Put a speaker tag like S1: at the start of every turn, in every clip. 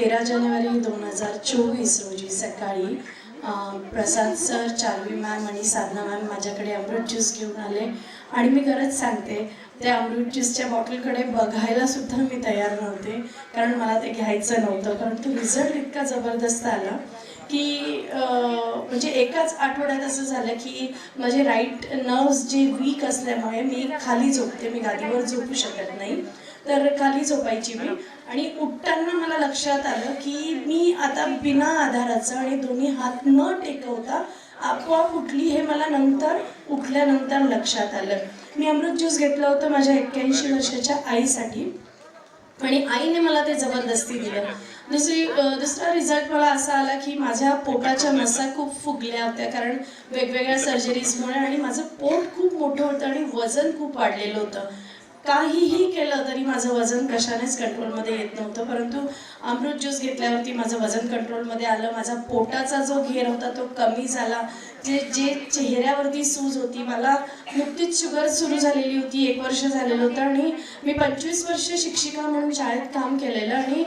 S1: तेरा जानेवारी दोन हजार चोवीस रोजी सकाळी प्रसाद सर चार्वी मॅम आणि साधना मॅम माझ्याकडे अमृत ज्यूस घेऊन आले. आणि मी खरंच सांगते त्या अमृत ज्यूसच्या बॉटलकडे बघायला सुद्धा मी तयार नव्हते. कारण मला ते घ्यायचं नव्हतं. कारण तो रिझल्ट इतका जबरदस्त आला की म्हणजे एकाच आठवड्यात असं झालं की माझे राईट नर्व्स जे वीक असल्यामुळे मी खाली झोपते. मी गादीवर झोपू शकत नाही. तर खाली झोपायची मी. आणि उठताना मला लक्षात आलं की मी आता बिना आधाराचं आणि दोन्ही हात न टेकवता आपोआप उठली हे मला नंतर उठल्यानंतर लक्षात आलं. मी अमृत ज्यूस घेतलं होतं माझ्या एक्क्याऐंशी वर्षाच्या आईसाठी. आणि आईने मला ते जबरदस्ती दिलं. दुसरी दुसरा रिझल्ट मला असा आला की माझ्या पोटाच्या नसा खूप फुगल्या होत्या कारण वेगवेगळ्या सर्जरीजमुळे आणि माझं पोट खूप मोठं होतं आणि वजन खूप वाढलेलं होतं. काहीही केलं तरी माझं वजन कशानेच कंट्रोलमध्ये येत नव्हतं. परंतु अमृत ज्यूस घेतल्यावरती माझं वजन कंट्रोलमध्ये आलं. माझा पोटाचा जो घेर होता तो कमी झाला. जे जे चेहऱ्यावरती सूज होती मला नुकतीच शुगर सुरू झालेली होती एक वर्ष झालेलं होतं. आणि मी पंचवीस वर्ष शिक्षिका म्हणून शाळेत काम केलेलं. आणि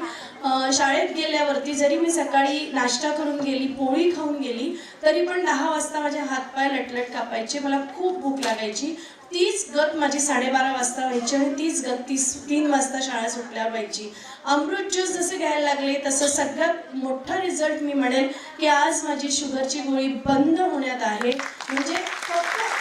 S1: शाळेत गेल्यावरती जरी मी सकाळी नाश्ता करून गेली पोळी खाऊन गेली तरी पण दहा वाजता माझे हातपाय लटलट कापायचे. मला खूप भूक लागायची. तीच गत माझी साडेबारा वाजता व्हायची आणि तीच गत तीस तीन वाजता शाळा सुटल्या व्हायची अमृत ज्यूस जसं घ्यायला लागले तसं सगळ्यात मोठा रिझल्ट मी म्हणेल की आज माझी शुगरची गोळी बंद होण्यात आहे. म्हणजे फक्त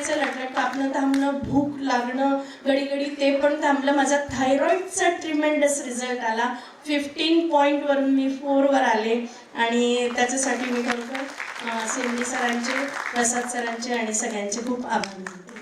S1: हातपायाचं लटलट कापणं थांबणं भूक लागणं घडी घडी ते पण थांबलं. माझा थायरॉईडचा ट्रिमेंडस रिझल्ट आला. फिफ्टीन पॉईंटवरून मी फोरवर आले. आणि त्याच्यासाठी मी खरोखर सिंधी सरांचे प्रसाद सरांचे आणि सगळ्यांचे खूप आभार मानते.